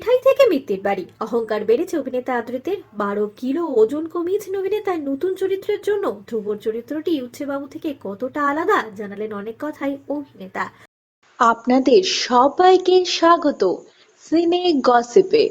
মিঠাই থেকে মৃত্যুর বাড়ি। অহংকার বেড়েছে অভিনেতা আদ্রিতের। বারো কিলো ওজন কমিয়েছেন অভিনেতার নতুন চরিত্রের জন্য। ধ্রুবর চরিত্রটি উচ্ছেবাবু থেকে কতটা আলাদা জানালেন অনেক কথাই অভিনেতা। আপনাদের সবাইকে স্বাগত। সিনে গসিপে।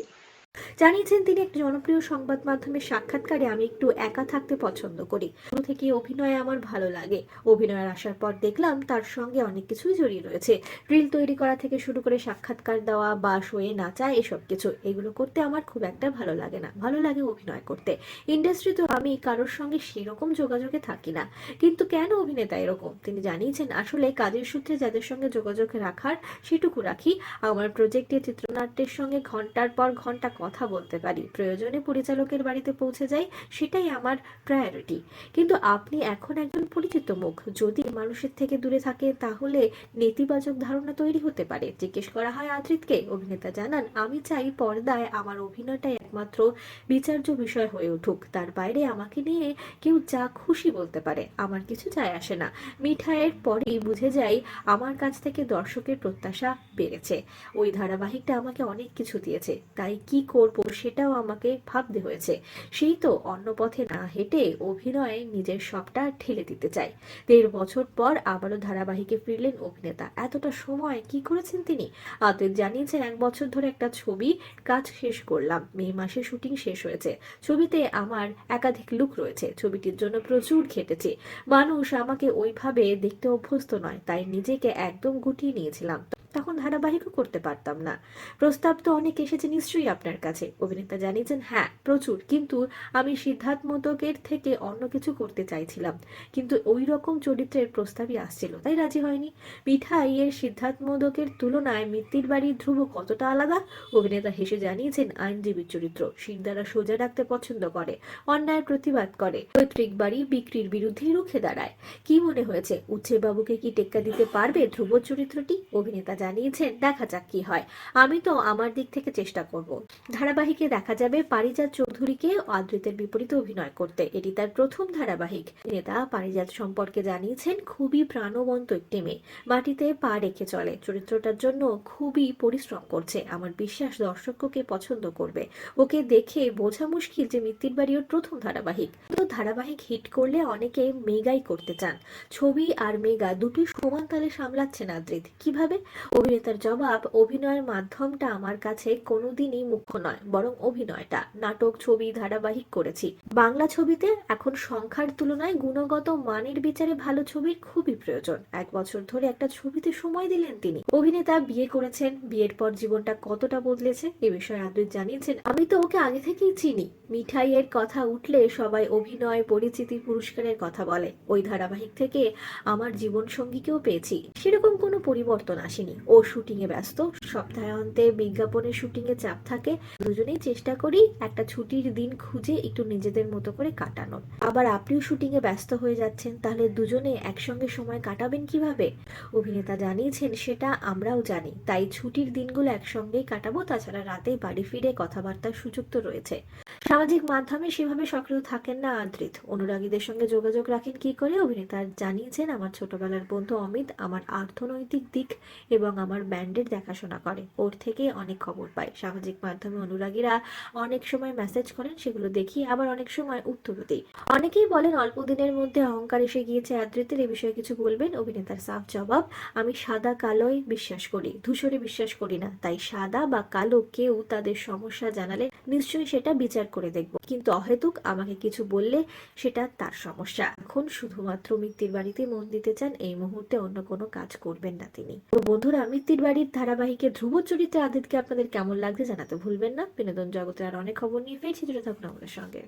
জানিয়েছেন তিনি একটি জনপ্রিয় সংবাদ মাধ্যমের সাক্ষাৎকারে আমি একটু একা থাকতে পছন্দ করি। শুরু থেকে অভিনয় আমার ভালো লাগে। অভিনয়ের আসার পর দেখলাম তার সঙ্গে অনেক কিছুই জড়িয়ে রয়েছে। রিল তৈরি করা থেকে শুরু করে সাক্ষাৎকার দেওয়া বা শোয়ে নাচা, এসব কিছু। এগুলো করতে আমার খুব একটা ভালো লাগে না। ভালো লাগে অভিনয় করতে। ইন্ডাস্ট্রিতে আমি কারোর সঙ্গে সেরকম যোগাযোগে থাকি না। কিন্তু কেন অভিনেতা এরকম? তিনি জানিয়েছেন, আসলে কাজের সূত্রে যাদের সঙ্গে যোগাযোগ রাখার সেটুকু রাখি। আমার প্রজেক্টে চিত্রনাট্যের সঙ্গে ঘণ্টার পর ঘণ্টা কথা বলতে পারি। প্রয়োজনে পরিচালকের বাড়িতে পৌঁছে যাই, সেটাই আমার প্রায়োরিটি কিন্তু আপনি এখন একজন পরিচিত মুখ। যদি মানুষের থেকে দূরে থাকে, তাহলে নেতিবাচক ধারণা তৈরি হতে পারে। জিজ্ঞেস করা হয় আদ্রিতকে। অভিনেতা জানান, আমি চাই পর্দায় আমার অভিনয়টাই একমাত্র বিচার্য বিষয় হয়ে উঠুক। তার বাইরে আমাকে নিয়ে কেউ যা খুশি বলতে পারে। আমার কিছু যায় আসে না। মিঠাইয়ের পরেই বুঝে যাই, আমার কাছ থেকে দর্শকের প্রত্যাশা বেড়েছে। ওই ধারাবাহিকটা আমাকে অনেক কিছু দিয়েছে। তাই কি করব সেটাও আমাকে ভাবতে হয়েছে। সেই তো অন্য পথে না হেঁটে অভিনয়ে নিজের সবটা ঠেলে দিতে চাই। দেড় বছর পর আবারও ধারাবাহিকে ফিরলেন অভিনেতা। এতটা সময় কি করেছেন তিনি? আদিত জানিয়েছেন, এক বছর ধরে একটা ছবি কাজ শেষ করলাম। মে মাসে শুটিং শেষ হয়েছে। ছবিতে আমার একাধিক লুক রয়েছে। ছবিটির জন্য প্রচুর খেটেছি। মানুষ আমাকে ওইভাবে দেখতে অভ্যস্ত নয়, তাই নিজেকে একদম গুটিয়ে নিয়েছিলাম। তখন ধারাবাহিকও করতে পারতাম না। প্রস্তাব তো অনেক এসেছে নিশ্চয়ই আপনার কাছে। অভিনেতা জানিয়েছেন হ্যাঁ প্রচুর। কিন্তু আমি সিদ্ধার্থ মোদকের থেকে অন্য কিছু করতে চাইছিলাম। কিন্তু ওই রকম চরিত্রের প্রস্তাবই আসছিল। তাই রাজি হয়নি। মিঠাই এর সিদ্ধার্থ মোদকের তুলনায় মিত্তির বাড়ির ধ্রুব কতটা আলাদা? অভিনেতা হেসে জানিয়েছেন, আইনজীবীর চরিত্র। শির দ্বারা সোজা রাখতে পছন্দ করে অন্যায়ের প্রতিবাদ করে। পৈতৃক বাড়ি বিক্রির বিরুদ্ধে রুখে দাঁড়ায়। কি মনে হয়েছে উচ্ছে বাবুকে কি টেক্কা দিতে পারবে ধ্রুব চরিত্রটি? অভিনেতা জানিয়েছেন, দেখা যাক কি হয়। আমি তো আমার দিক থেকে চেষ্টা করব। ধারাবাহিকে দেখা যাবে পারিজাত চৌধুরীকে আদ্রিতের বিপরীতে অভিনয় করতে। এটি তার প্রথম ধারাবাহিক। নেতা পারিজাত সম্পর্কে জানিয়েছেন, খুবই প্রাণবন্ত একটি মেয়ে। মাটিতে পা রেখে চলে। চরিত্রটার জন্য খুবই পরিশ্রম করছে। আমার বিশ্বাস দর্শককে পছন্দ করবে। ওকে দেখে বোঝা মুশকিল যে মিত্তির বাড়ি প্রথম ধারাবাহিক। তো ধারাবাহিক হিট করলে অনেকে মেগাই করতে চান। ছবি আর মেগা দুটি সমান তালে সামলাচ্ছেন আদ্রিত। কীভাবে? অভিনেতার জবাব, অভিনয়ের মাধ্যমটা আমার কাছে কোনোদিনই মুখ্য নয়, বরং অভিনয়টা। নাটক, ছবি, ধারাবাহিক করেছি। বাংলা ছবিতে এখন সংখ্যার তুলনায় গুণগত মানের বিচারে ভালো ছবির খুবই প্রয়োজন। এক বছর ধরে একটা ছবিতে সময় দিলেন তিনি। অভিনেতা বিয়ে করেছেন, বিয়ের পর জীবনটা কতটা বদলেছে এ বিষয়ে আদ্রিত জানিয়েছেন। আমি তো ওকে আগে থেকেই চিনি। মিঠাইয়ের কথা উঠলে সবাই অভিনয়, পরিচিতি, পুরস্কারের কথা বলে। ওই ধারাবাহিক থেকে আমার জীবন সঙ্গীকেও পেয়েছি। সেরকম কোনো পরিবর্তন আসেনি। ও শুটিং এ ব্যস্ত। সপ্তাহান্তে বিজ্ঞাপনের শুটিং এ চাপ থাকে। দুজনেই চেষ্টা করি একটা ছুটির দিন খুঁজে একটু নিজেদের মতো করে কাটানোর আবার আপনিও শুটিং এ ব্যস্ত হয়ে যাচ্ছেন, তাহলে দুজনে একসঙ্গে সময় কাটাবেন কীভাবে? অভিনেতা জানিয়েছেন, সেটা আমরাও জানি। তাই ছুটির দিনগুলো একসঙ্গেই কাটাবো। তাছাড়া রাতে বাড়ি ফিরে কথাবার্তার সুযোগ তো রয়েছে। সামাজিক মাধ্যমে সেভাবে সক্রিয় থাকেন না আদ্রিত। অনুরাগীদের সঙ্গে যোগাযোগ রাখেন কি করে? অভিনেতা জানিয়েছেন, আমার ছোটবেলার বন্ধু অমিত আমার অর্থনৈতিক দিক এবং আমার ব্যান্ডের দেখাশোনা করে। ওর থেকে অনেক খবর পাই। সামাজিক মাধ্যমে অনুরাগীরা অনেক সময় মেসেজ করেন, সেগুলো দেখি। আবার অনেক সময় উত্তরও দিই। অনেকেই বলেন, অল্প দিনের মধ্যে অহংকার এসে গিয়েছে আদ্রিতের। এ বিষয়ে কিছু বলবেন? অভিনেতার সাফ জবাব, আমি সাদা কালোই বিশ্বাস করি। ধূসরে বিশ্বাস করি না। তাই সাদা বা কালো কেউ তাদের সমস্যা জানালে নিশ্চয়ই সেটা বিচার করে দেখব। কিন্তু অহেতুক আমাকে কিছু বললে সেটা তার সমস্যা। এখন শুধুমাত্র মিত্তির বাড়িতে মন দিতে চান, এই মুহূর্তে অন্য কোনো কাজ করবেন না তিনি। তো বন্ধুরা, মিত্তির বাড়ির ধারাবাহিকে ধ্রুব চরিত্রে আদিতকে আপনাদের কেমন লাগছে জানাতে ভুলবেন না। বিনোদন জগতের আর অনেক খবর নিয়ে ফিরছি, জুড়ে থাকুন আমাদের সঙ্গে।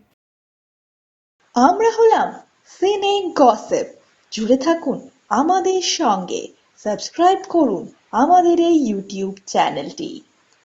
আমরা হলাম সিনে গসিপ। জুড়ে থাকুন আমাদের সঙ্গে। সাবস্ক্রাইব করুন আমাদের এই ইউটিউব চ্যানেলটি।